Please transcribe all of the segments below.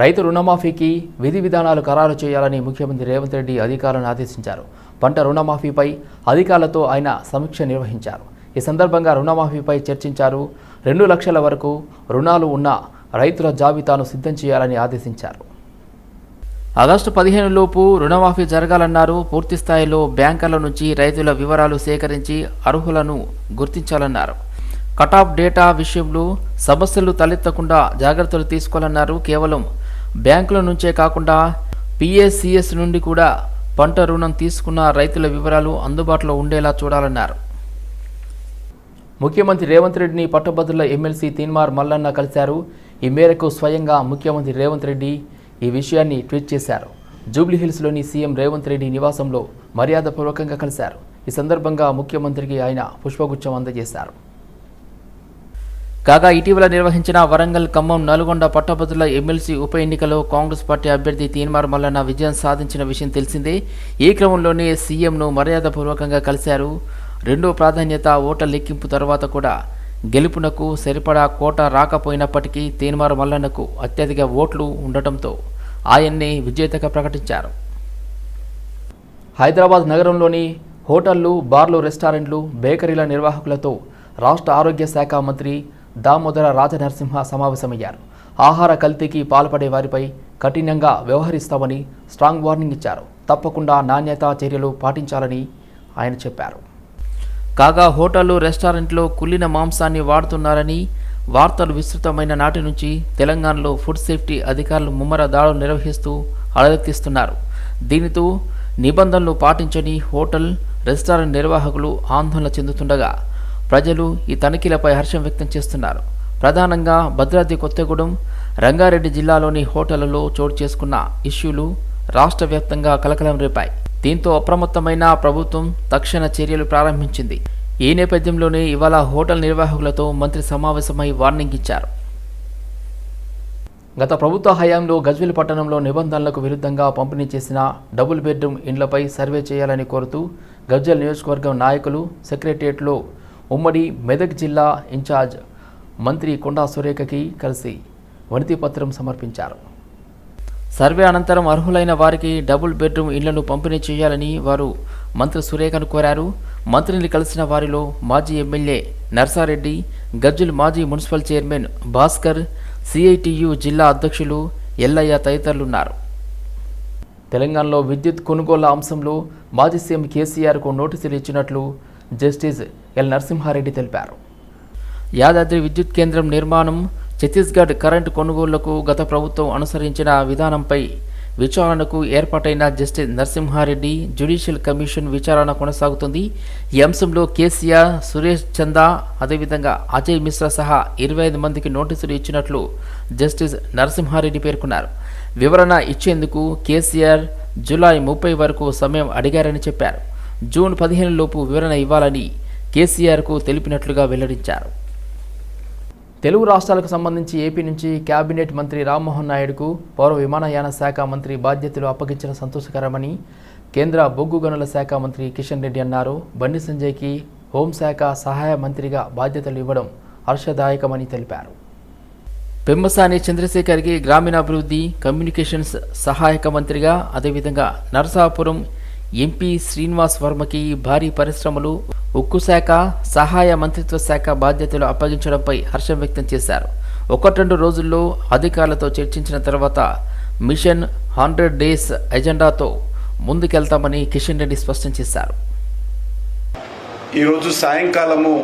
రైతు రుణమాఫీకి విధి విధానాలు ఖరారు చేయాలని ముఖ్యమంత్రి రేవంత్ రెడ్డి అధికారులను ఆదేశించారు. పంట రుణమాఫీపై అధికారులతో ఆయన సమీక్ష నిర్వహించారు. ఈ సందర్భంగా రుణమాఫీపై చర్చించారు. రెండు లక్షల వరకు రుణాలు ఉన్న రైతుల జాబితాను సిద్ధం చేయాలని ఆదేశించారు. ఆగస్టు పదిహేను లోపు రుణమాఫీ జరగాలన్నారు. పూర్తి స్థాయిలో బ్యాంకర్ల నుంచి రైతుల వివరాలు సేకరించి అర్హులను గుర్తించాలన్నారు. కటాఫ్ డేటా విషయంలో సమస్యలు తలెత్తకుండా జాగ్రత్తలు తీసుకోవాలన్నారు కేవలం బ్యాంకుల నుంచే కాకుండా పిఎస్సిఎస్ నుండి కూడా పంట రుణం తీసుకున్న రైతుల వివరాలు అందుబాటులో ఉండేలా చూడాలన్నారు. ముఖ్యమంత్రి రేవంత్ రెడ్డిని పట్టభద్రుల ఎమ్మెల్సీ తీన్మార్ మల్లన్న కలిశారు. ఈ మేరకు స్వయంగా ముఖ్యమంత్రి రేవంత్ రెడ్డి ఈ విషయాన్ని ట్వీట్ చేశారు. జూబ్లీహిల్స్లోని సీఎం రేవంత్ రెడ్డి నివాసంలో మర్యాదపూర్వకంగా కలిశారు. ఈ సందర్భంగా ముఖ్యమంత్రికి ఆయన పుష్పగుచ్చం అందజేశారు. కాగా ఇటీవల నిర్వహించిన వరంగల్ ఖమ్మం నల్గొండ పట్టభద్రుల ఎమ్మెల్సీ ఉప ఎన్నికలో కాంగ్రెస్ పార్టీ అభ్యర్థి తీన్మార్ మల్లన్న విజయం సాధించిన విషయం తెలిసిందే. ఈ క్రమంలోనే సీఎంను మర్యాదపూర్వకంగా కలిశారు. రెండో ప్రాధాన్యత ఓట్ల లెక్కింపు తర్వాత కూడా గెలుపునకు సరిపడా కోట రాకపోయినప్పటికీ తీన్మార్ మల్లన్నకు అత్యధిక ఓట్లు ఉండటంతో ఆయన్ని విజేతగా ప్రకటించారు. హైదరాబాద్ నగరంలోని హోటళ్ళు బార్లు రెస్టారెంట్లు బేకరీల నిర్వాహకులతో రాష్ట్ర ఆరోగ్య శాఖ మంత్రి దామోదర రాజనరసింహ సమావేశమయ్యారు. ఆహార కల్తీకి పాల్పడే వారిపై కఠినంగా వ్యవహరిస్తామని స్ట్రాంగ్ వార్నింగ్ ఇచ్చారు. తప్పకుండా నాణ్యతా చర్యలు పాటించాలని ఆయన చెప్పారు. కాగా హోటళ్ళు రెస్టారెంట్లో కుళ్ళిన మాంసాన్ని వాడుతున్నారని వార్తలు విస్తృతమైన నాటి నుంచి తెలంగాణలో ఫుడ్ సేఫ్టీ అధికారులు ముమ్మర దాడులు నిర్వహిస్తూ అలరెత్తిస్తున్నారు. దీనితో నిబంధనలు పాటించని హోటల్ రెస్టారెంట్ నిర్వాహకులు ఆందోళన చెందుతుండగా ప్రజలు ఈ తనిఖీలపై హర్షం వ్యక్తం చేస్తున్నారు. ప్రధానంగా భద్రాద్రి కొత్తగూడెం రంగారెడ్డి జిల్లాలోని హోటళ్ళలో చోటు చేసుకున్న ఇష్యూలు రాష్ట్ర వ్యాప్తంగా కలకలం రేపాయి. దీంతో అప్రమత్తమైన ప్రభుత్వం తక్షణ చర్యలు ప్రారంభించింది. ఈ నేపథ్యంలోనే ఇవాళ హోటల్ నిర్వాహకులతో మంత్రి సమావేశమై వార్నింగ్ ఇచ్చారు. గత ప్రభుత్వ హయాంలో గజ్వేల్ పట్టణంలో నిబంధనలకు విరుద్ధంగా పంపిణీ చేసిన డబుల్ బెడ్రూమ్ ఇండ్లపై సర్వే చేయాలని కోరుతూ గజ్వేల్ నియోజకవర్గం నాయకులు సెక్రటరియట్లో ఉమ్మడి మెదక్ జిల్లా ఇన్ఛార్జ్ మంత్రి కొండా సురేఖకి కలిసి వినతిపత్రం సమర్పించారు. సర్వే అనంతరం అర్హులైన వారికి డబుల్ బెడ్రూమ్ ఇళ్ళను పంపిణీ చేయాలని వారు మంత్రి సురేఖను కోరారు. మంత్రిని కలిసిన వారిలో మాజీ ఎమ్మెల్యే నర్సారెడ్డి గజ్జుల్ మాజీ మున్సిపల్ చైర్మన్ భాస్కర్ సిఐటియు జిల్లా అధ్యక్షులు ఎల్లయ్య తదితరులున్నారు. తెలంగాణలో విద్యుత్ కొనుగోళ్ళ అంశంలో మాజీ సీఎం కేసీఆర్కు నోటీసులు ఇచ్చినట్లు జస్టిస్ ఎల్ నరసింహారెడ్డి తెలిపారు. యాదాద్రి విద్యుత్ కేంద్రం నిర్మాణం ఛత్తీస్గఢ్ కరెంటు కొనుగోళ్ళకు గత ప్రభుత్వం అనుసరించిన విధానంపై విచారణకు ఏర్పాటైన జస్టిస్ నరసింహారెడ్డి జ్యుడిషియల్ కమిషన్ విచారణ కొనసాగుతుంది. ఈ అంశంలో కేసీఆర్ సురేష్ చందా అదేవిధంగా అజయ్ మిశ్రా సహా ఇరవై ఐదు మందికి నోటీసులు ఇచ్చినట్లు జస్టిస్ నరసింహారెడ్డి పేర్కొన్నారు. వివరణ ఇచ్చేందుకు కేసీఆర్ జూలై ముప్పై వరకు సమయం అడిగారని చెప్పారు. జూన్ పదిహేను లోపు వివరణ ఇవ్వాలని కేసీఆర్కు తెలిపినట్లుగా వెల్లడించారు. తెలుగు రాష్ట్రాలకు సంబంధించి ఏపీ నుంచి కేబినెట్ మంత్రి రామ్మోహన్ నాయుడుకు పౌర విమానయాన శాఖ మంత్రి బాధ్యతలు అప్పగించిన సంతోషకరమని కేంద్ర బొగ్గు గనుల శాఖ మంత్రి కిషన్ రెడ్డి అన్నారు. బండి సంజయ్కి హోంశాఖ సహాయ మంత్రిగా బాధ్యతలు ఇవ్వడం హర్షదాయకమని తెలిపారు. పెమ్మసాని చంద్రశేఖర్కి గ్రామీణాభివృద్ధి కమ్యూనికేషన్స్ సహాయక మంత్రిగా అదేవిధంగా నరసాపురం ఎంపీ శ్రీనివాస్ వర్మకి భారీ పరిశ్రమలు ఉక్కు శాఖ సహాయ మంత్రిత్వ శాఖ బాధ్యతలు అప్పగించడంపై హర్షం వ్యక్తం చేశారు. ఒకటి రెండు రోజుల్లో అధికారులతో చర్చించిన తర్వాత మిషన్ హండ్రెడ్ డేస్ ఎజెండాతో ముందుకెళ్తామని కిషన్ రెడ్డి స్పష్టం చేశారు. ఈరోజు సాయంకాలము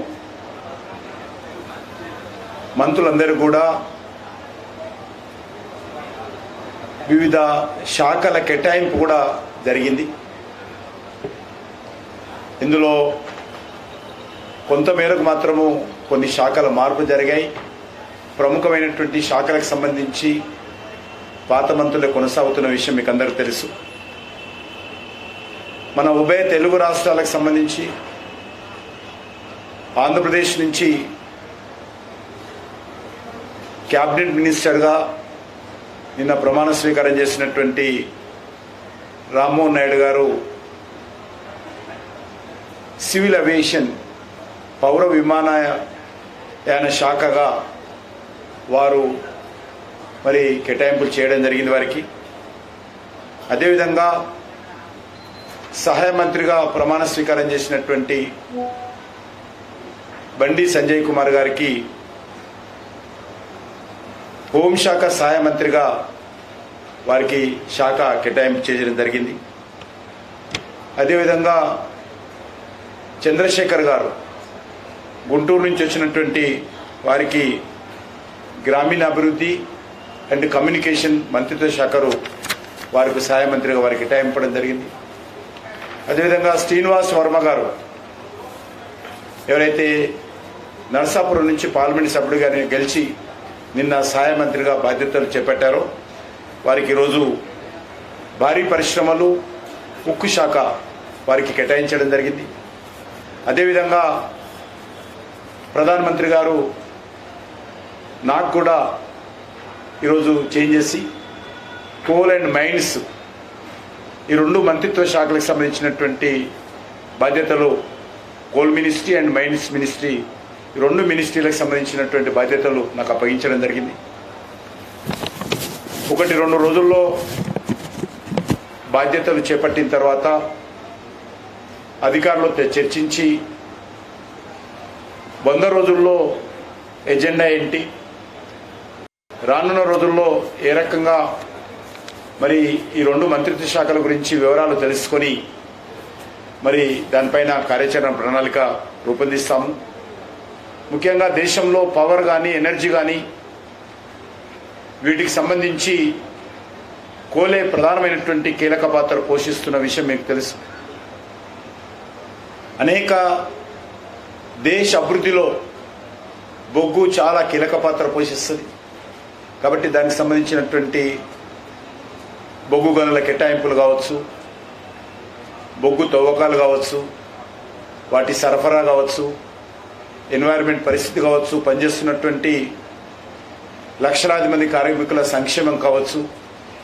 మంత్రులందరూ కూడా వివిధ శాఖల కేటాయింపు కూడా జరిగింది. ఇందులో కొంతమేరకు మాత్రము కొన్ని శాఖల మార్పు జరిగాయి. ప్రముఖమైనటువంటి శాఖలకు సంబంధించి పాత మంత్రులే కొనసాగుతున్న విషయం మీకు అందరికీ తెలుసు. మన ఉభయ తెలుగు రాష్ట్రాలకు సంబంధించి ఆంధ్రప్రదేశ్ నుంచి క్యాబినెట్ మినిస్టర్గా నిన్న ప్రమాణ స్వీకారం చేసినటువంటి రామ్మోహన్ నాయుడు గారు సివిల్ అవియేషన్ పౌర విమానయాన శాఖగా వారు మరి కేటాయింపులు చేయడం జరిగింది వారికి. అదేవిధంగా సహాయ మంత్రిగా ప్రమాణ స్వీకారం చేసినటువంటి బండి సంజయ్ కుమార్ గారికి హోంశాఖ సహాయ మంత్రిగా వారికి శాఖ కేటాయింపు చేయడం జరిగింది. అదేవిధంగా చంద్రశేఖర్ గారు గుంటూరు నుంచి వచ్చినటువంటి వారికి గ్రామీణ అభివృద్ధి అండ్ కమ్యూనికేషన్ మంత్రిత్వ శాఖరు వారికి సహాయ మంత్రిగా వారికి కేటాయింపడం జరిగింది. అదేవిధంగా శ్రీనివాస్ వర్మ గారు ఎవరైతే నర్సాపురం నుంచి పార్లమెంట్ సభ్యుడిగా గెలిచి నిన్న సహాయ మంత్రిగా బాధ్యతలు చేపట్టారో వారికి ఈరోజు భారీ పరిశ్రమలు ఉక్కు శాఖ వారికి కేటాయించడం జరిగింది. అదేవిధంగా ప్రధానమంత్రి గారు నాకు కూడా ఈరోజు చేంజ్ చేసి కోల్ అండ్ మైన్స్ ఈ రెండు మంత్రిత్వ శాఖలకు సంబంధించినటువంటి బాధ్యతలు coal ministry and mines ministry ఈ రెండు మినిస్ట్రీలకు సంబంధించినటువంటి బాధ్యతలు నాకు అప్పగించడం జరిగింది. ఒకటి రెండు రోజుల్లో బాధ్యతలు చేపట్టిన తర్వాత అధికారులతో చర్చించి వంద రోజుల్లో ఎజెండా ఏంటి? రానున్న రోజుల్లో ఏ రకంగా మరి ఈ రెండు మంత్రిత్వ శాఖల గురించి వివరాలు తెలుసుకొని మరి దానిపైన కార్యాచరణ ప్రణాళిక రూపొందిస్తాము. ముఖ్యంగా దేశంలో పవర్ కానీ ఎనర్జీ కానీ వీటికి సంబంధించి కోలే ప్రధానమైనటువంటి కీలక పాత్ర పోషిస్తున్న విషయం మీకు తెలుసు. అనేక దేశ అభివృద్ధిలో బొగ్గు చాలా కీలక పాత్ర పోషిస్తుంది. కాబట్టి దానికి సంబంధించినటువంటి బొగ్గు గనుల కేటాయింపులు కావచ్చు బొగ్గు తవ్వకాలు కావచ్చు వాటి సరఫరా కావచ్చు ఎన్వైరన్మెంట్ పరిస్థితి కావచ్చు పనిచేస్తున్నటువంటి లక్షలాది మంది కార్మికుల సంక్షేమం కావచ్చు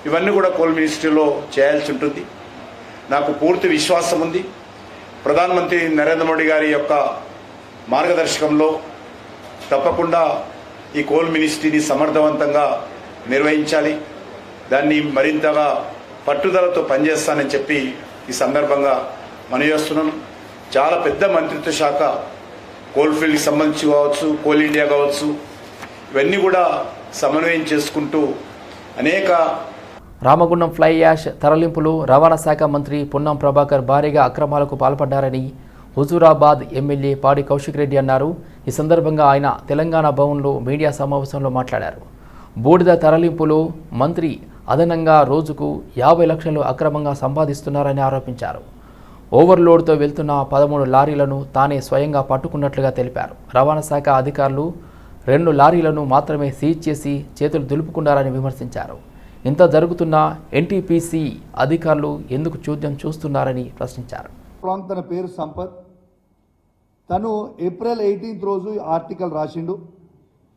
ఇవన్నీ కూడా కోల్ మినిస్ట్రీలో చేయాల్సి ఉంటుంది. నాకు పూర్తి విశ్వాసం ఉంది. ప్రధానమంత్రి నరేంద్ర మోడీ గారి యొక్క మార్గదర్శకంలో తప్పకుండా ఈ కోల్ మినిస్ట్రీని సమర్థవంతంగా నిర్వహించాలి. దాన్ని మరింతగా పట్టుదలతో పనిచేస్తానని చెప్పి ఈ సందర్భంగా మనవేస్తున్నాను చాలా పెద్ద మంత్రిత్వ శాఖ కోల్ ఫీల్డ్కి సంబంధించి కావచ్చు కోల్ ఇండియా కావచ్చు ఇవన్నీ కూడా సమన్వయం చేసుకుంటూ అనేక రామగుండం ఫ్లై యాష్ తరలింపులు రవాణా శాఖ మంత్రి పొన్నం ప్రభాకర్ భారీగా అక్రమాలకు పాల్పడ్డారని హుజూరాబాద్ ఎమ్మెల్యే పాడి కౌశిక్ రెడ్డి అన్నారు. ఈ సందర్భంగా ఆయన తెలంగాణ భవన్లో మీడియా సమావేశంలో మాట్లాడారు. బూడిద తరలింపులో మంత్రి అదనంగా రోజుకు యాభై లక్షలు అక్రమంగా సంపాదిస్తున్నారని ఆరోపించారు. ఓవర్లోడ్తో వెళ్తున్న పదమూడు లారీలను తానే స్వయంగా పట్టుకున్నట్లుగా తెలిపారు. రవాణా శాఖ అధికారులు రెండు లారీలను మాత్రమే సీజ్ చేసి చేతులు దులుపుకున్నారని విమర్శించారు. ఇంత జరుగుతున్న ఎన్టీపీసీ అధికారులు ఎందుకు చూద్యం చూస్తున్నారని ప్రశ్నించారు. ప్రాంక్ తన పేరు సంపత్. తను ఏప్రిల్ ఎయిటీన్త్ రోజు ఆర్టికల్ రాసిండు.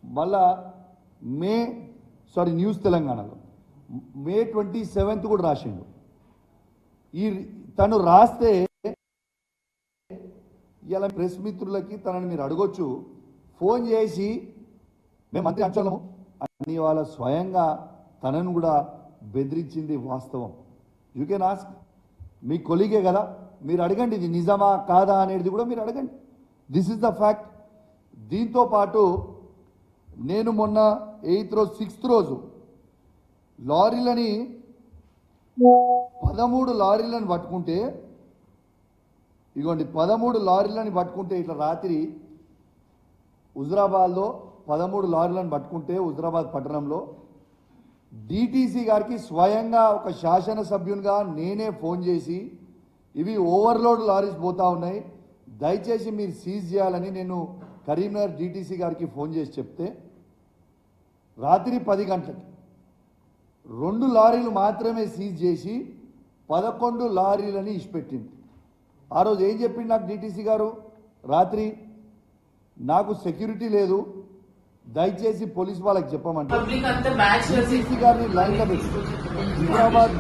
మళ్ళా మే సారీ న్యూస్ తెలంగాణలో. మే ట్వంటీ సెవెంత్ కూడా రాసిండు. ఈ తను రాస్తే ఇలా ప్రెస్ మిత్రులకి తనని మీరు అడగొచ్చు. ఫోన్ చేసి మేము మంత్రి అంచలము అని వాళ్ళ స్వయంగా తనను కూడా బెదిరించింది వాస్తవం. You can ask me colleague కదా మీరు అడగండి ఇది నిజమా కాదా అనేది కూడా మీరు అడగండి. దిస్ ఇస్ ద ఫ్యాక్ట్ దీంతో పాటు నేను మొన్న ఎయిత్ రోజు సిక్స్త్ రోజు లారీలని పదమూడు లారీలను పట్టుకుంటే ఇగోండి పదమూడు లారీలను పట్టుకుంటే ఇట్లా రాత్రి హుజరాబాద్లో పదమూడు లారీలను పట్టుకుంటే హుజరాబాద్ పట్టణంలో డిటీసీ గారికి స్వయంగా ఒక శాసనసభ్యునిగా నేనే ఫోన్ చేసి ఇవి ఓవర్లోడ్ లారీస్ పోతా ఉన్నాయి దయచేసి మీరు సీజ్ చేయాలని నేను కరీంనగర్ డిటీసీ గారికి ఫోన్ చేసి చెప్తే రాత్రి పది గంటలకి రెండు లారీలు మాత్రమే సీజ్ చేసి పదకొండు లారీలని ఇచ్చిపెట్టింది. ఆ రోజు ఏం చెప్పింది నాకు డిటీసీ గారు? రాత్రి నాకు సెక్యూరిటీ లేదు దయచేసి పోలీస్ వాళ్ళకి చెప్పమంటే పబ్లిక్ అంతా బ్యాచ్ డిటీసీ గారిని హైదరాబాద్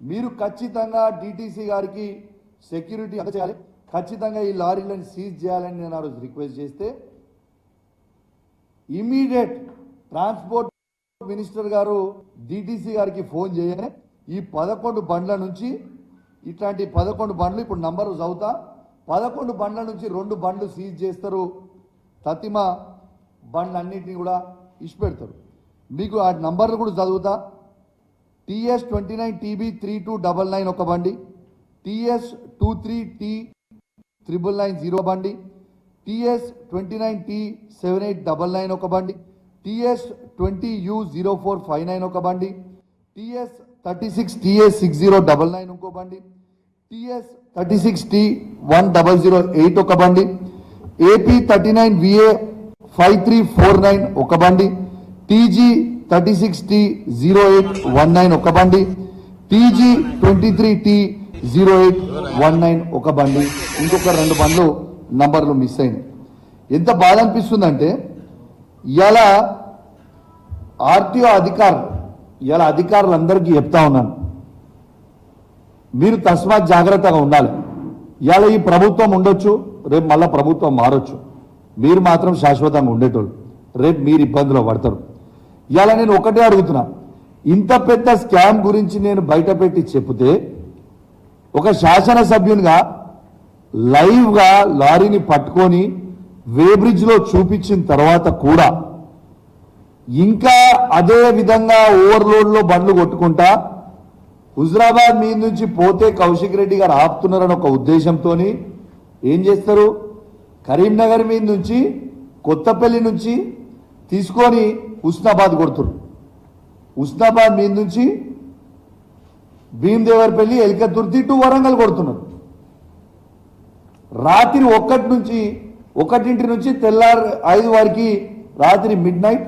మీరు ఖచ్చితంగా డిటీసీ గారికి సెక్యూరిటీ అందజేయాలి. ఖచ్చితంగా ఈ లారీలను సీజ్ చేయాలని నేను ఆ రోజు రిక్వెస్ట్ చేస్తే ఇమీడియట్ ట్రాన్స్పోర్ట్ మినిస్టర్ గారు డిటిసి గారికి ఫోన్ చేయగానే ఈ పదకొండు బండ్ల నుంచి ఇట్లాంటి పదకొండు బండ్లు ఇప్పుడు నంబరు చదువుతా పదకొండు బండ్ల నుంచి రెండు బండ్లు సీజ్ చేస్తారు. తతిమ బండ్లన్నింటినీ కూడా ఇచ్చిపెడతారు. మీకు ఆ నంబర్లు కూడా చదువుతా. TS twenty nine TB three two double nine ఒక బండి. TS two three T triple nine zero బండి. TS twenty nine T seven eight double nine ఒక బండి. TS twenty U zero four five nine ఒక బండి. TS thirty six TS six zero double nine ఇంకో బండి. TS thirty six T one double zero eight ఒక బండి. AP thirty nine VA five three four nine ఒక బండి. TG thirty six T zero eight one nine ఒక బండి. TG twenty three T zero eight one nine ఒక బండి. ఇంకొక రెండు బండ్లు నంబర్లు మిస్ అయింది ఎంత బాధ అనిపిస్తుందంటే ఇలా ఆర్టీఓ అధికారులు ఇలా అధికారులందరికీ చెప్తా ఉన్నాను. మీరు తస్మాత్ జాగ్రత్తగా ఉండాలి. ఇవాళ ఈ ప్రభుత్వం ఉండొచ్చు రేపు మళ్ళీ ప్రభుత్వం మారొచ్చు. మీరు మాత్రం శాశ్వతంగా ఉండేటోళ్ళు. రేపు మీరు ఇబ్బందులో పడతారు. ఇవాళ నేను ఒకటే అడుగుతున్నా. ఇంత పెద్ద స్కామ్ గురించి నేను బయట పెట్టి చెప్తే ఒక శాసనసభ్యునిగా లైవ్గా లారీని పట్టుకొని వేబ్రిడ్జ్లో చూపించిన తర్వాత కూడా ఇంకా అదే విధంగా ఓవర్లోడ్లో బండ్లు కొట్టుకుంటా హుజరాబాద్ మీద నుంచి పోతే కౌశిక్ రెడ్డి గారు ఆపుతున్నారని ఒక ఉద్దేశంతో ఏం చేస్తారు? కరీంనగర్ మీద నుంచి కొత్తపల్లి నుంచి తీసుకొని హుస్నాబాద్ కొడుతున్నారు హుస్నాబాద్ మీద నుంచి భీమదేవరపల్లి ఎలికతుర్తి టు వరంగల్ కొడుతున్నారు. రాత్రి ఒక్కటి నుంచి ఒకటింటి నుంచి తెల్లారు ఐదు వారికి రాత్రి మిడ్ నైట్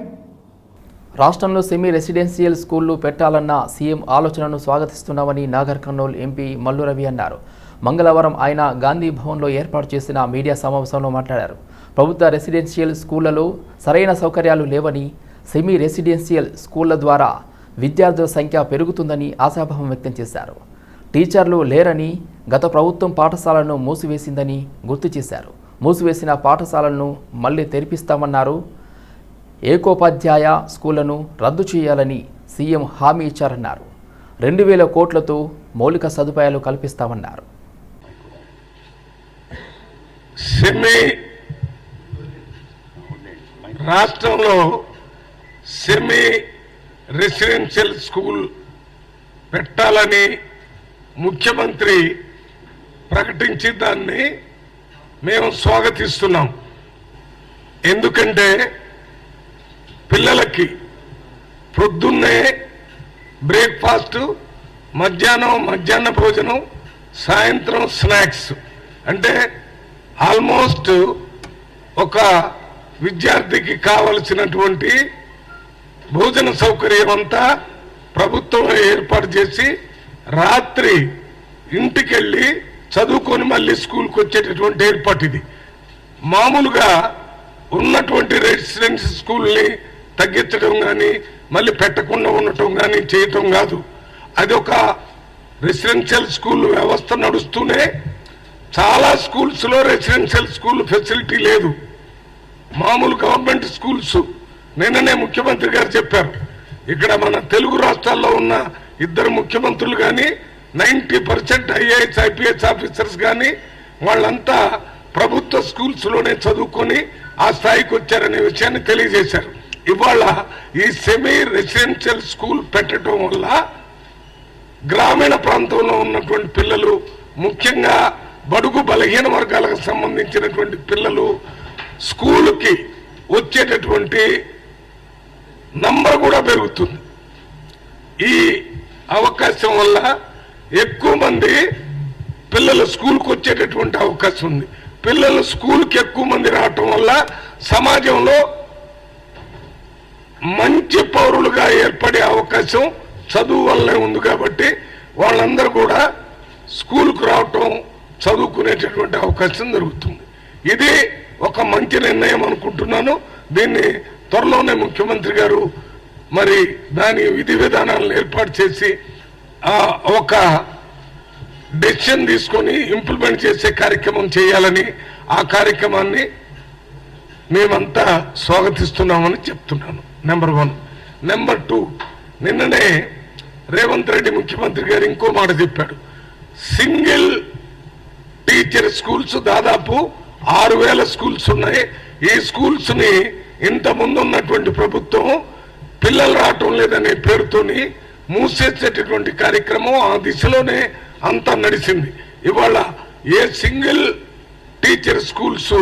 రాష్ట్రంలో సెమీ రెసిడెన్షియల్ స్కూళ్ళు పెట్టాలన్న సీఎం ఆలోచనను స్వాగతిస్తున్నామని నాగర్ కర్నూలు ఎంపీ మల్లు రవి అన్నారు. మంగళవారం ఆయన గాంధీ భవన్లో ఏర్పాటు చేసిన మీడియా సమావేశంలో మాట్లాడారు. ప్రభుత్వ రెసిడెన్షియల్ స్కూళ్ళలో సరైన సౌకర్యాలు లేవని సెమీ రెసిడెన్షియల్ స్కూళ్ళ ద్వారా విద్యార్థుల సంఖ్య పెరుగుతుందని ఆశాభావం వ్యక్తం చేశారు. టీచర్లు లేరని గత ప్రభుత్వం పాఠశాలను మూసివేసిందని గుర్తు చేశారు. మూసివేసిన పాఠశాలను మళ్ళీ తెరిపిస్తామన్నారు ఏకోపాధ్యాయ స్కూళ్ళను రద్దు చేయాలని సీఎం హామీ ఇచ్చారన్నారు. రెండు వేల కోట్లతో మౌలిక సదుపాయాలు కల్పిస్తామన్నారు. సెమీ రాష్ట్రంలో సెమీ రెసిడెన్షియల్ స్కూల్ పెట్టాలని ముఖ్యమంత్రి ప్రకటించి దాన్ని మేము స్వాగతిస్తున్నాం. ఎందుకంటే పిల్లలకి పొద్దున్నే బ్రేక్ఫాస్ట్ మధ్యాహ్నం మధ్యాహ్న భోజనం సాయంత్రం స్నాక్స్. అంటే ఆల్మోస్ట్ ఒక విద్యార్థికి కావలసినటువంటి భోజన సౌకర్యం అంతా ప్రభుత్వం ఏర్పాటు చేసి రాత్రి ఇంటికెళ్ళి చదువుకొని మళ్ళీ స్కూల్కి వచ్చేటటువంటి ఏర్పాటు ఇది. మామూలుగా ఉన్నటువంటి రెసిడెన్సీ స్కూల్ని తగ్గించడం కానీ మళ్ళీ పెట్టకుండా ఉండటం కానీ చేయటం కాదు. అది ఒక రెసిడెన్షియల్ స్కూల్ వ్యవస్థ నడుస్తూనే చాలా స్కూల్స్లో రెసిడెన్షియల్ స్కూల్ ఫెసిలిటీ లేదు. మామూలు గవర్నమెంట్ స్కూల్స్ నిన్ననే ముఖ్యమంత్రి గారు చెప్పారు. ఇక్కడ మన తెలుగు రాష్ట్రాల్లో ఉన్న ఇద్దరు ముఖ్యమంత్రులు కానీ ninety percent IAS IPS officers కానీ వాళ్ళంతా ప్రభుత్వ స్కూల్స్లోనే చదువుకొని ఆ స్థాయికి వచ్చారనే విషయాన్ని తెలియజేశారు. ఇవాళ ఈ సెమీ రెసిడెన్షియల్ స్కూల్ పెట్టడం వల్ల గ్రామీణ ప్రాంతంలో ఉన్నటువంటి పిల్లలు ముఖ్యంగా బడుగు బలహీన వర్గాలకు సంబంధించినటువంటి పిల్లలు స్కూలుకి వచ్చేటటువంటి నంబర్ కూడా పెరుగుతుంది. ఈ అవకాశం వల్ల ఎక్కువ మంది పిల్లలు స్కూల్కి వచ్చేటటువంటి అవకాశం ఉంది. పిల్లలు స్కూల్కి ఎక్కువ మంది రావటం వల్ల సమాజంలో మంచి పౌరులుగా ఏర్పడే అవకాశం చదువు వల్లనే ఉంది కాబట్టి వాళ్ళందరూ కూడా స్కూల్కు రావటం చదువుకునేటటువంటి అవకాశం జరుగుతుంది ఇది ఒక మంచి నిర్ణయం అనుకుంటున్నాను. దీన్ని త్వరలోనే ముఖ్యమంత్రి గారు మరి దాని విధి విధానాలను ఏర్పాటు చేసి ఒక డెసిషన్ తీసుకొని ఇంప్లిమెంట్ చేసే కార్యక్రమం చేయాలని ఆ కార్యక్రమాన్ని మేమంతా స్వాగతిస్తున్నామని చెప్తున్నాను. నెంబర్ వన్ నెంబర్ టూ నిన్ననే రేవంత్ రెడ్డి ముఖ్యమంత్రి గారు ఇంకో మాట చెప్పాడు. సింగిల్ టీచర్ స్కూల్స్ దాదాపు ఆరు వేల స్కూల్స్ ఉన్నాయి. ఈ స్కూల్స్ని ఇంత ముందు ఉన్నటువంటి ప్రభుత్వం పిల్లలు రావటం లేదనే పేరుతోని మూసేసేటటువంటి కార్యక్రమం ఆ దిశలోనే అంతా నడిచింది. ఇవాళ ఏ సింగిల్ టీచర్ స్కూల్స్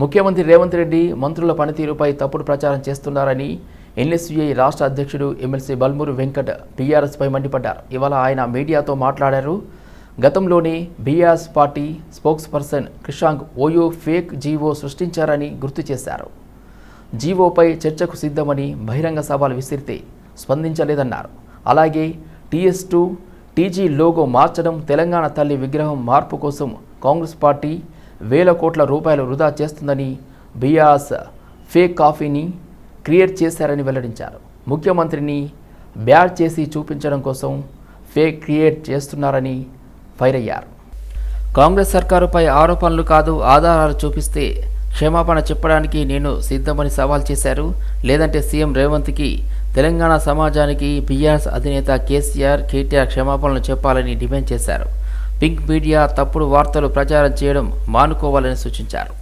ముఖ్యమంత్రి రేవంత్ రెడ్డి మంత్రుల పనితీరుపై తప్పుడు ప్రచారం చేస్తున్నారని ఎన్ఎస్యుఐ రాష్ట్ర అధ్యక్షుడు ఎమ్మెల్సీ బల్మూరు వెంకట్ టీఆర్ఎస్పై మండిపడ్డారు. ఇవాళ ఆయన మీడియాతో మాట్లాడారు. గతంలోనే BRS party spokesperson Krishank ఓయో ఫేక్ జీవో సృష్టించారని గుర్తు చేశారు. జీవోపై చర్చకు సిద్ధమని బహిరంగ సభలు విసిరితే స్పందించలేదన్నారు. అలాగే టీఎస్ టూ టీజీ లోగో మార్చడం తెలంగాణ తల్లి విగ్రహం మార్పు కోసం కాంగ్రెస్ పార్టీ వేల కోట్ల రూపాయలు వృధా చేస్తుందని బియాస్ ఫేక్ కాఫీని క్రియేట్ చేశారని వెల్లడించారు. ముఖ్యమంత్రిని బ్యాడ్ చేసి చూపించడం కోసం ఫేక్ క్రియేట్ చేస్తున్నారని ఫైర్ అయ్యారు కాంగ్రెస్ సర్కారుపై ఆరోపణలు కాదు ఆధారాలు చూపిస్తే క్షమాపణ చెప్పడానికి నేను సిద్ధమని సవాల్ చేశారు. లేదంటే సీఎం రేవంత్కి తెలంగాణ సమాజానికి బీఆర్ఎస్ అధినేత కేసీఆర్ కేటీఆర్ క్షమాపణలు చెప్పాలని డిమాండ్ చేశారు. పింక్ మీడియా తప్పుడు వార్తలు ప్రచారం చేయడం మానుకోవాలని సూచించారు.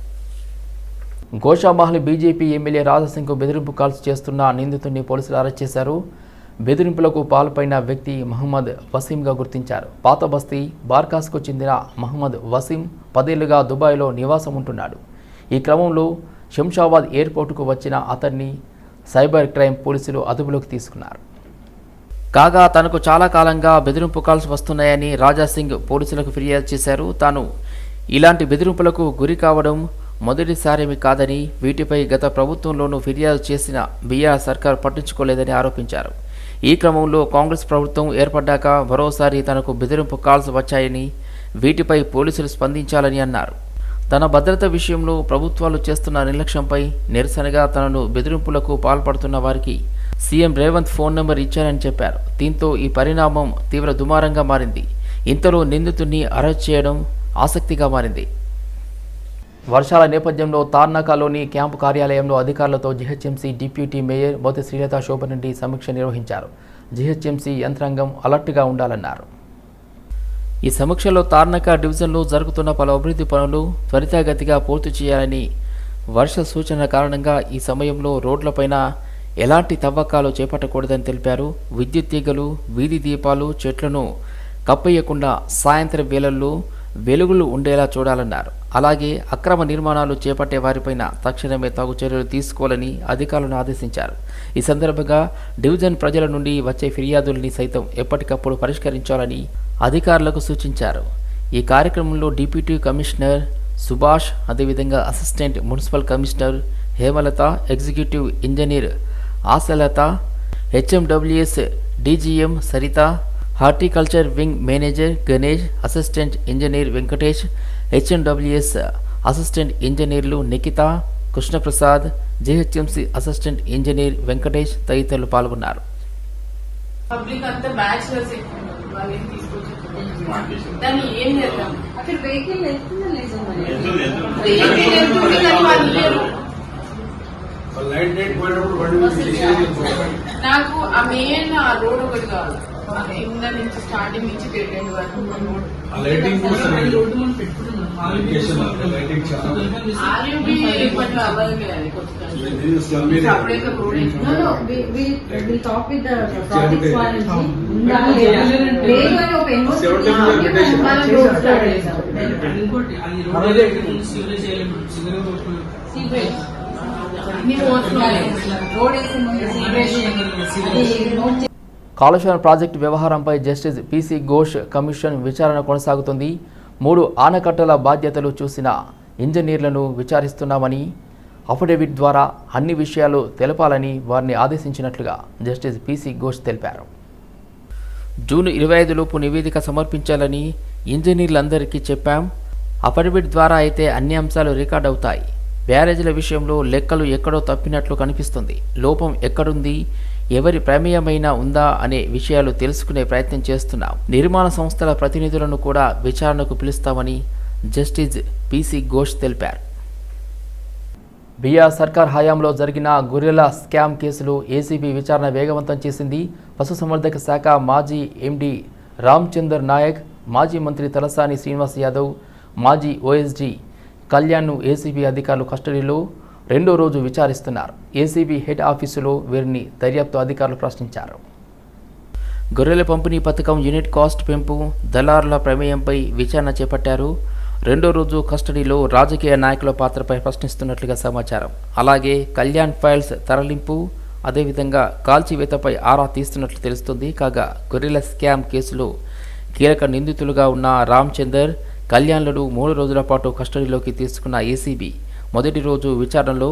గోషామహల్ బీజేపీ ఎమ్మెల్యే రాజాసింగ్కు బెదిరింపు కాల్స్ చేస్తున్న నిందితుడిని పోలీసులు అరెస్ట్ చేశారు. బెదిరింపులకు పాల్పడిన వ్యక్తి మహమ్మద్ వసీంగా గుర్తించారు. పాత బస్తీ బార్కాస్కు చెందిన మహమ్మద్ వసీం పదేళ్ళుగా దుబాయ్లో నివాసం ఉంటున్నాడు. ఈ క్రమంలో శంషాబాద్ ఎయిర్పోర్టుకు వచ్చిన అతన్ని సైబర్ క్రైమ్ పోలీసులు అదుపులోకి తీసుకున్నారు. కాగా తనకు చాలా కాలంగా బెదిరింపు కాల్స్ వస్తున్నాయని రాజాసింగ్ పోలీసులకు ఫిర్యాదు చేశారు. తాను ఇలాంటి బెదిరింపులకు గురి కావడం మొదటిసారేమి కాదని వీటిపై గత ప్రభుత్వంలోనూ ఫిర్యాదు చేసిన బీఆర్ సర్కార్ పట్టించుకోలేదని ఆరోపించారు. ఈ క్రమంలో కాంగ్రెస్ ప్రభుత్వం ఏర్పడ్డాక మరోసారి తనకు బెదిరింపు కాల్స్ వచ్చాయని వీటిపై పోలీసులు స్పందించాలని అన్నారు. తన భద్రత విషయంలో ప్రభుత్వాలు చేస్తున్న నిర్లక్ష్యంపై నిరసనగా తనను బెదిరింపులకు పాల్పడుతున్న వారికి సీఎం రేవంత్ ఫోన్ నెంబర్ ఇచ్చారని చెప్పారు. దీంతో ఈ పరిణామం తీవ్ర దుమారంగా మారింది. ఇంతలో నిందితుడిని అరెస్ట్ చేయడం ఆసక్తిగా మారింది. వర్షాల నేపథ్యంలో తార్నాకలోని క్యాంపు కార్యాలయంలో అధికారులతో GHMC deputy mayor Bothi Srilatha Sobhareddy సమీక్ష నిర్వహించారు. జిహెచ్ఎంసీ యంత్రాంగం అలర్ట్గా ఉండాలన్నారు. ఈ సమీక్షలో తార్నక డివిజన్లో జరుగుతున్న పలు అభివృద్ధి పనులు త్వరితగతిగా పూర్తి చేయాలని వర్ష సూచన కారణంగా ఈ సమయంలో రోడ్లపైన ఎలాంటి తవ్వకాలు చేపట్టకూడదని తెలిపారు. విద్యుత్ తీగలు వీధి దీపాలు చెట్లను కప్పేయకుండా సాయంత్రం వేళల్లో వెలుగులు ఉండేలా చూడాలన్నారు. అలాగే అక్రమ నిర్మాణాలు చేపట్టే వారిపైన తక్షణమే తగు చర్యలు తీసుకోవాలని అధికారులను ఆదేశించారు. ఈ సందర్భంగా డివిజన్ ప్రజల నుండి వచ్చే ఫిర్యాదుల్ని సైతం ఎప్పటికప్పుడు పరిష్కరించాలని అధికారులకు సూచించారు. ఈ కార్యక్రమంలో డిప్యూటీ కమిషనర్ సుభాష్ అదేవిధంగా assistant municipal commissioner Hemalatha executive engineer Ashalatha HMWS DGM Saritha horticulture wing manager Ganesh assistant engineer Venkatesh HMWS assistant ఇంజనీర్లు Nikhitha Krishnaprasad GHMC assistant engineer Venkatesh తదితరులు పాల్గొన్నారు. పబ్లిక్ అంతా బ్యాచులర్స్ ఎక్కువ ఉన్నారు. వాళ్ళు ఏం తీసుకొచ్చి దాన్ని ఏం చేద్దాం? అక్కడ వెహికల్ వెళ్తుందా లేదా మరి వెహికల్ వెళ్తుంది కానీ వాళ్ళు లేరు లైట్ నైట్ పోయేటప్పుడు బండి మీద తీసేసి వెళ్ళిపోవాలి. నాకు ఆ మెయిన్ ఆ రోడ్ ఒకటి కావాలి. ఆ కింద నుంచి స్టార్టింగ్ నుంచి పెట్టండి వరకు. మనం ఇంకోటి అది రోడ్ కాళేశ్వరం ప్రాజెక్టు వ్యవహారంపై జస్టిస్ పిసి ఘోష్ కమిషన్ విచారణ కొనసాగుతుంది. మూడు ఆనకట్టల బాధ్యతలు చూసిన ఇంజనీర్లను విచారిస్తున్నామని అఫిడవిట్ ద్వారా అన్ని విషయాలు తెలపాలని వారిని ఆదేశించినట్లుగా జస్టిస్ పిసి ఘోష్ తెలిపారు. జూన్ ఇరవై ఐదులోపు నివేదిక సమర్పించాలని ఇంజనీర్లందరికీ చెప్పాం. అఫిడవిట్ ద్వారా అయితే అన్ని అంశాలు రికార్డ్ అవుతాయి. బ్యారేజీల విషయంలో లెక్కలు ఎక్కడో తప్పినట్లు కనిపిస్తుంది. లోపం ఎక్కడుంది? ఎవరి ప్రమేయమైనా ఉందా? అనే విషయాలు తెలుసుకునే ప్రయత్నం చేస్తున్నాం. నిర్మాణ సంస్థల ప్రతినిధులను కూడా విచారణకు పిలుస్తామని జస్టిస్ పీసీ ఘోష్ తెలిపారు. బీఆర్ సర్కార్ హయాంలో జరిగిన గొర్రెల స్కామ్ కేసులు ఏసీబీ విచారణ వేగవంతం చేసింది. పశుసంవర్ధక శాఖ మాజీ ఎండీ రామ్చందర్ నాయక్ మాజీ మంత్రి తలసాని శ్రీనివాస్ యాదవ్ మాజీ ఓఎస్డీ కళ్యాణ్ను ఏసీబీ అధికారులు కస్టడీలో రెండో రోజు విచారిస్తున్నారు. ఏసీబీ హెడ్ ఆఫీసులో వీరిని దర్యాప్తు అధికారులు ప్రశ్నించారు. గొర్రెల పంపిణీ పథకం యూనిట్ కాస్ట్ పెంపు దళారుల ప్రమేయంపై విచారణ చేపట్టారు. రెండో రోజు కస్టడీలో రాజకీయ నాయకుల పాత్రపై ప్రశ్నిస్తున్నట్లుగా సమాచారం. అలాగే కళ్యాణ్ ఫైల్స్ తరలింపు అదేవిధంగా కాల్చివేతపై ఆరా తీస్తున్నట్లు తెలుస్తుంది. కాగా గొర్రెల స్కామ్ కేసులో కీలక నిందితులుగా ఉన్న రామ్చందర్ కళ్యాణ్లను మూడు రోజుల పాటు కస్టడీలోకి తీసుకున్న ఏసీబీ మొదటి రోజు విచారణలో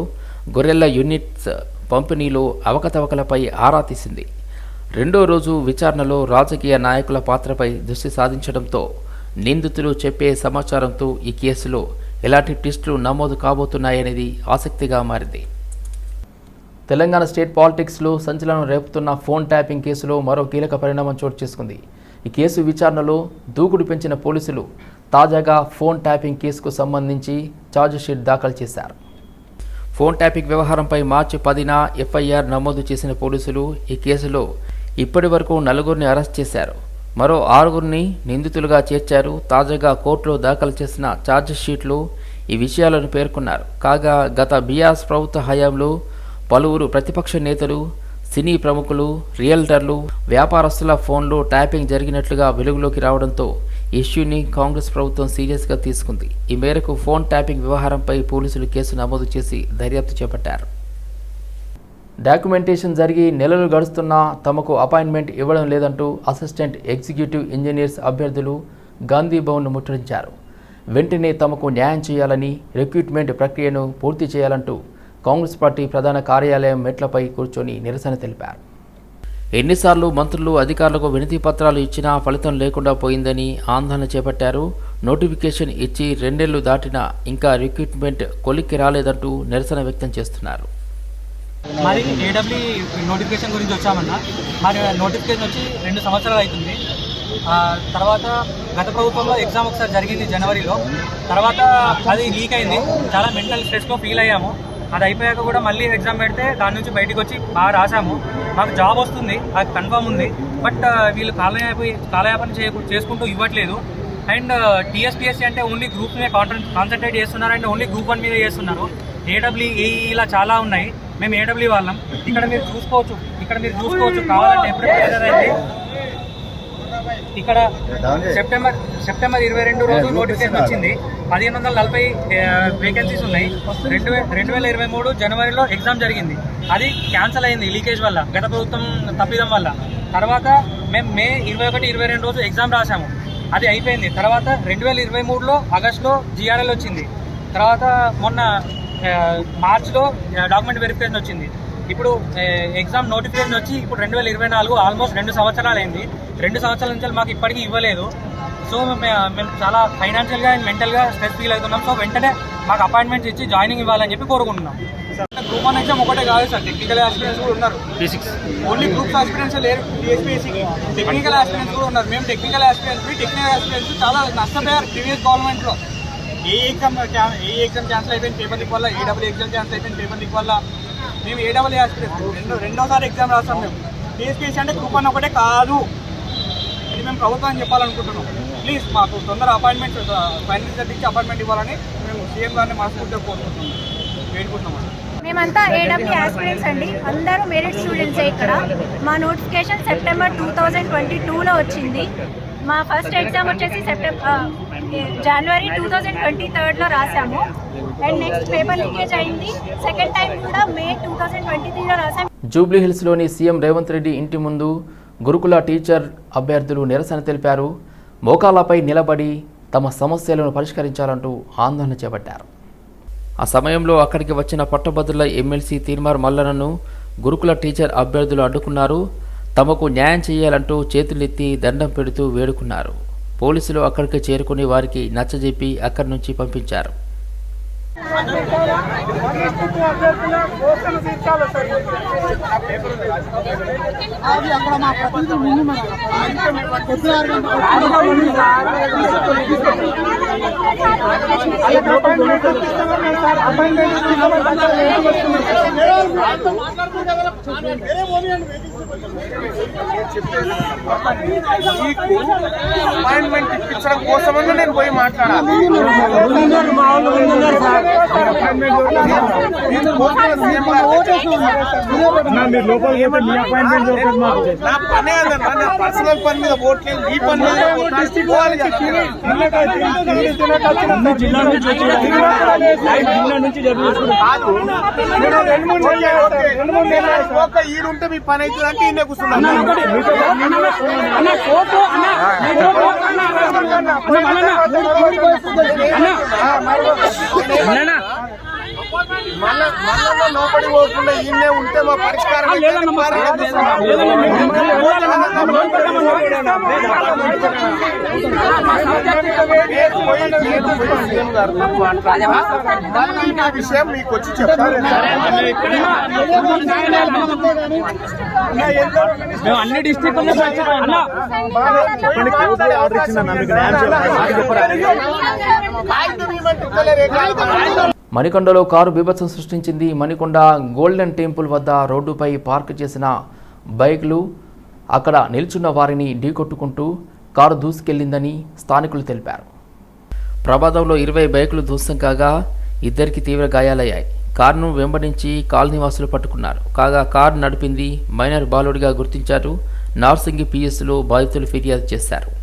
గొర్రెల యూనిట్స్ పంపిణీలో అవకతవకలపై ఆరా తీసింది. రెండో రోజు విచారణలో రాజకీయ నాయకుల పాత్రపై దృష్టి సాధించడంతో నిందితులు చెప్పే సమాచారంతో ఈ కేసులో ఎలాంటి ట్విస్టులు నమోదు కాబోతున్నాయనేది ఆసక్తిగా మారింది. తెలంగాణ స్టేట్ పాలిటిక్స్లో సంచలనం రేపుతున్న ఫోన్ ట్యాపింగ్ కేసులో మరో కీలక పరిణామం చోటు చేసుకుంది. ఈ కేసు విచారణలో దూకుడు పెంచిన పోలీసులు తాజాగా ఫోన్ ట్యాపింగ్ కేసుకు సంబంధించి ఛార్జ్షీట్ దాఖలు చేశారు. ఫోన్ ట్యాపింగ్ వ్యవహారంపై మార్చి పదిన ఎఫ్ఐఆర్ నమోదు చేసిన పోలీసులు ఈ కేసులో ఇప్పటి వరకు నలుగురిని అరెస్ట్ చేశారు. మరో ఆరుగురిని నిందితులుగా చేర్చారు. తాజాగా కోర్టులో దాఖలు చేసిన ఛార్జ్షీట్లు ఈ విషయాలను పేర్కొన్నారు. కాగా గత బీఆర్స్ ప్రభుత్వ హయాంలో పలువురు ప్రతిపక్ష నేతలు సినీ ప్రముఖులు రియల్టర్లు వ్యాపారస్తుల ఫోన్లో ట్యాపింగ్ జరిగినట్లుగా వెలుగులోకి రావడంతో ఇష్యూని కాంగ్రెస్ ప్రభుత్వం సీరియస్గా తీసుకుంది. ఈ మేరకు ఫోన్ ట్యాపింగ్ వ్యవహారంపై పోలీసులు కేసు నమోదు చేసి దర్యాప్తు చేపట్టారు. డాక్యుమెంటేషన్ జరిగి నెలలు గడుస్తున్నా తమకు అపాయింట్మెంట్ ఇవ్వడం లేదంటూ అసిస్టెంట్ ఎగ్జిక్యూటివ్ ఇంజనీర్స్ అభ్యర్థులు గాంధీ భవన్ను ముట్టడించారు. వెంటనే తమకు న్యాయం చేయాలని రిక్రూట్మెంట్ ప్రక్రియను పూర్తి చేయాలంటూ కాంగ్రెస్ పార్టీ ప్రధాన కార్యాలయం మెట్లపై కూర్చొని నిరసన తెలిపారు. ఎన్నిసార్లు మంత్రులు అధికారులకు వినతి పత్రాలు ఇచ్చినా ఫలితం లేకుండా పోయిందని ఆందోళన చేపట్టారు. నోటిఫికేషన్ ఇచ్చి రెండేళ్ళు దాటినా ఇంకా రిక్రూట్మెంట్ కొలిక్కి రాలేదంటూ నిరసన వ్యక్తం చేస్తున్నారు. మరి ఏడబ్ల్యూ నోటిఫికేషన్ గురించి వచ్చామన్నా. మరి నోటిఫికేషన్ వచ్చి రెండు సంవత్సరాలు అవుతుంది. తర్వాత గత ప్రభుత్వంలో ఎగ్జామ్ ఒకసారి జరిగింది జనవరిలో. తర్వాత అది లీక్ అయింది. చాలా మెంటల్ స్ట్రెస్లో ఫీల్ అయ్యాము. అది అయిపోయాక కూడా మళ్ళీ ఎగ్జామ్ పెడితే దాని నుంచి బయటకు వచ్చి బాగా రాసాము. మాకు జాబ్ వస్తుంది అది కన్ఫర్మ్ ఉంది. బట్ వీళ్ళు కాలయాపి కాలయాపన చేయ చేసుకుంటూ ఇవ్వట్లేదు. అండ్ టీఎస్పీఎస్సీ అంటే ఓన్లీ గ్రూప్ మీద కాన్సన్ట్రేట్ చేస్తున్నారు అండ్ ఓన్లీ గ్రూప్ వన్ మీద చేస్తున్నారు. ఏడబ్ల్యూ ఏఈ ఇలా చాలా ఉన్నాయి. మేము ఏడబ్ల్యూ వాళ్ళం. ఇక్కడ మీరు చూసుకోవచ్చు. ఇక్కడ మీరు చూసుకోవచ్చు. కావాలంటే ఎప్పుడు అయింది ఇక్కడ సెప్టెంబర్ సెప్టెంబర్ ఇరవై రెండు రోజు నోటిఫికేషన్ వచ్చింది. పదిహేను వందల నలభై వేకెన్సీస్ ఉన్నాయి. రెండు రెండు వేల ఇరవై మూడు జనవరిలో ఎగ్జామ్ జరిగింది. అది క్యాన్సిల్ అయింది లీకేజ్ వల్ల గత ప్రభుత్వం తప్పిదం వల్ల. తర్వాత మేము మే ఇరవై ఒకటి ఇరవై రెండు రోజు ఎగ్జామ్ రాసాము అది అయిపోయింది. తర్వాత రెండు వేల ఇరవై మూడులో ఆగస్టులో జిఆర్ఎల్ వచ్చింది. తర్వాత మొన్న మార్చ్లో డాక్యుమెంట్ వెరిఫికేషన్ వచ్చింది. ఇప్పుడు ఎగ్జామ్ నోటిఫికేషన్ వచ్చి ఇప్పుడు రెండు వేల ఇరవై నాలుగు ఆల్మోస్ట్ రెండు సంవత్సరాలు అయింది. రెండు సంవత్సరాల నుంచి మాకు ఇప్పటికీ ఇవ్వలేదు. సో మేము చాలా ఫైనాన్షియల్గా అండ్ మెంటల్గా స్ట్రెస్ ఫీల్ అవుతున్నాం. సో వెంటనే మాకు అపాయింట్మెంట్స్ ఇచ్చి జాయినింగ్ ఇవ్వాలని చెప్పి కోరుకుంటున్నాం. గ్రూప్ వన్ ఎగ్జామ్ ఒకటే కాదు సార్. టెక్నికల్ ఆస్పిరెంట్స్ కూడా ఉన్నారు. ఓన్లీ గ్రూప్స్ ఆస్పిరెంట్స్ లేరు. టీఎస్పీఎస్సీకి టెక్నికల్ ఆస్పిరెంట్స్ కూడా ఉన్నారు. మేము టెక్నికల్ ఆస్పిరెంట్స్ టెక్నికల్ ఆస్పిరెంట్స్ చాలా నష్టపోయారు ప్రీవియస్ గవర్నమెంట్లో a exam a exam cancel అయిపోయింది పేపర్ లీక్ వల్ల ఏడబ్ల్యూ ఎగ్జామ్ క్యాన్సిల్ అయిపోయింది పేపర్ లీక్ వల్ల మేము ఏడబ్ల్యూ ఆస్పిరెంట్స్ రెండో రెండోసారి ఎగ్జామ్ రాస్తాం మేము. టీఎస్పీఎస్సీ అంటే గ్రూప్ వన్ ఒకటే కాదు. ఇది మేము ప్రభుత్వాన్ని చెప్పాలనుకుంటున్నాం. ప్లీజ్ మాకు తొందర అపాయింట్మెంట్ ఫైనల్ ఇచ్చి అపాయింట్మెంట్ ఇవ్వాలని మేము సీఎం గారిని మనస్ఫూర్తిగా కోరుకుంటున్నాం. వేడుకుంటున్నాం మేమంతా ఏడబ్ల్యూ ఆస్పిరెంట్స్ అండి. అందరూ మెరిట్ స్టూడెంట్సే ఇక్కడ. మా notification September two thousand twenty టూలో వచ్చింది. మా ఫస్ట్ ఎగ్జామ్ వచ్చేసి September January two thousand twenty థర్డ్లో రాసాము. అండ్ నెక్స్ట్ పేపర్ లీకేజ్ అయింది. సెకండ్ టైం కూడా మే టూ థౌజండ్ ట్వంటీ త్రీలో రాసాము జూబ్లీహిల్స్లోని సీఎం రేవంత్ రెడ్డి ఇంటి ముందు గురుకుల టీచర్ అభ్యర్థులు నిరసన తెలిపారు. మోకాలపై నిలబడి తమ సమస్యలను పరిష్కరించాలంటూ ఆందోళన చేపట్టారు. ఆ సమయంలో అక్కడికి వచ్చిన పట్టభద్రుల ఎమ్మెల్సీ తీర్మార్ మల్లనను గురుకుల టీచర్ అభ్యర్థులు అడ్డుకున్నారు. తమకు న్యాయం చేయాలంటూ చేతులెత్తి దండం పెడుతూ వేడుకున్నారు. పోలీసులు అక్కడికి చేరుకుని వారికి నచ్చజెప్పి అక్కడి నుంచి పంపించారు. అపాయింట్మెంట్ ఇప్పించడం కోసమని నేను పోయి మాట్లాడాలి నా అదన్నా నా పర్సనల్ పని మీద ఓట్లేదు ఈ పని మీద ఈడుంటే మీ పని అవుతుంది అంటే ఈయన కూర్చున్నాను మళ్ళా లోపడి పోకుండా ఈయనే ఉంటే మా పరిష్కారం అవుతుంది. నేను పోయి నేను పోయి సీఎం గారితో మాట్లాడతా. మళ్ళీ నా విషయం మీకు వచ్చి చెప్తాను అన్ని డిస్ట్రిక్ట్ ఆర్డర్ ఇవ్వమంటే మణికొండలో కారు బీభత్సం సృష్టించింది మణికొండ గోల్డెన్ టెంపుల్ వద్ద రోడ్డుపై పార్క్ చేసిన బైక్లు అక్కడ నిల్చున్న వారిని ఢీకొట్టుకుంటూ కారు దూసుకెళ్ళిందని స్థానికులు తెలిపారు. ప్రమాదంలో ఇరవై బైకులు ధ్వంసం కాగా ఇద్దరికి తీవ్ర గాయాలయ్యాయి. కారును వెంబడించి కాలనీవాసులు పట్టుకున్నారు. కాగా కారు నడిపింది మైనర్ బాలుడిగా గుర్తించారు. నార్సింగి పిఎస్లో బాధితులు ఫిర్యాదు చేశారు.